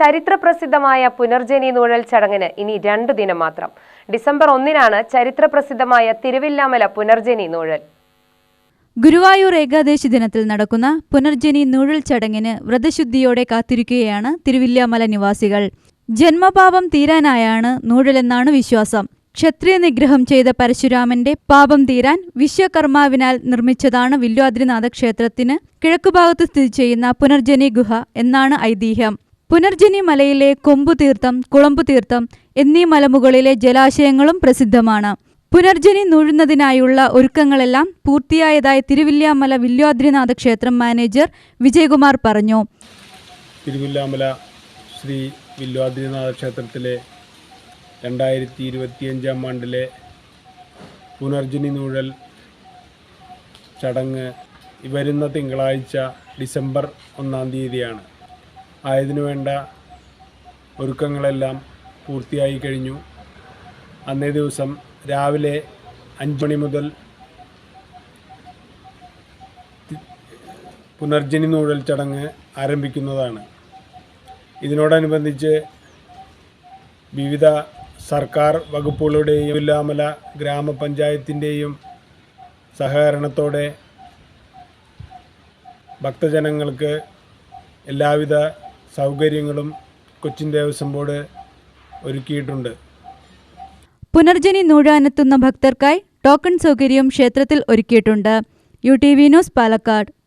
ചരിത്രപ്രസിദ്ധമായ പുനർജനി നൂഴൽ ചടങ്ങിന് ഇനി രണ്ടു ദിനം മാത്രം. ഡിസംബർ ഒന്നിനാണ് ചരിത്രപ്രസിദ്ധമായ തിരുവില്ലാമല പുനർജനി നൂഴൽ. ഗുരുവായൂർ ഏകാദശി ദിനത്തിൽ നടക്കുന്ന പുനർജനി നൂഴൽ ചടങ്ങിന് വ്രതശുദ്ധിയോടെ കാത്തിരിക്കുകയാണ് തിരുവില്ലാമല നിവാസികൾ. ജന്മപാപം തീരാനായാണ് നൂഴലെന്നാണ് വിശ്വാസം. ക്ഷത്രിയ നിഗ്രഹം ചെയ്ത പരശുരാമന്റെ പാപം തീരാൻ വിശ്വകർമാവിനാൽ നിർമ്മിച്ചതാണ് വില്വാദ്രിനാഥ ക്ഷേത്രത്തിന് കിഴക്കുഭാഗത്ത് സ്ഥിതി ചെയ്യുന്ന പുനർജനി ഗുഹ എന്നാണ് ഐതിഹ്യം. പുനർജനി മലയിലെ കൊമ്പുതീർത്ഥം കുളമ്പുതീർത്ഥം എന്നീ മലമുകളിലെ ജലാശയങ്ങളും പ്രസിദ്ധമാണ്. പുനർജനി നൂഴുന്നതിനായുള്ള ഒരുക്കങ്ങളെല്ലാം പൂർത്തിയായതായി തിരുവില്ലാമല വില്വാദ്രിനാഥ ക്ഷേത്രം മാനേജർ വിജയകുമാർ പറഞ്ഞു. തിരുവില്ലാമല ശ്രീ വില്വാദ്രിനാഥ ക്ഷേത്രത്തിലെ രണ്ടായിരത്തി ഇരുപത്തിയഞ്ചാം ആണ്ടിലെ പുനർജനി നൂഴൽ ചടങ്ങ് വരുന്ന തിങ്കളാഴ്ച ഡിസംബർ ഒന്നാം തീയതിയാണ്. ആയതിനു വേണ്ട ഒരുക്കങ്ങളെല്ലാം പൂർത്തിയായി കഴിഞ്ഞു. അന്നേ ദിവസം രാവിലെ അഞ്ച് മണി മുതൽ പുനർജനി നൂഴൽ ചടങ്ങ് ആരംഭിക്കുന്നതാണ്. ഇതിനോടനുബന്ധിച്ച് വിവിധ സർക്കാർ വകുപ്പുകളുടെയും ഇല്ലാമല ഗ്രാമപഞ്ചായത്തിന്റെയും സഹകരണത്തോടെ ഭക്തജനങ്ങൾക്ക് എല്ലാവിധ സൗകര്യങ്ങളും കൊച്ചിൻ ദേവസ്വം ബോർഡ് ഒരുക്കിയിട്ടുണ്ട്. പുനർജനി നൂഴാനെത്തുന്ന ഭക്തർക്കായി ടോക്കൺ സൗകര്യവും ക്ഷേത്രത്തിൽ ഒരുക്കിയിട്ടുണ്ട്. U T V news Palakkad.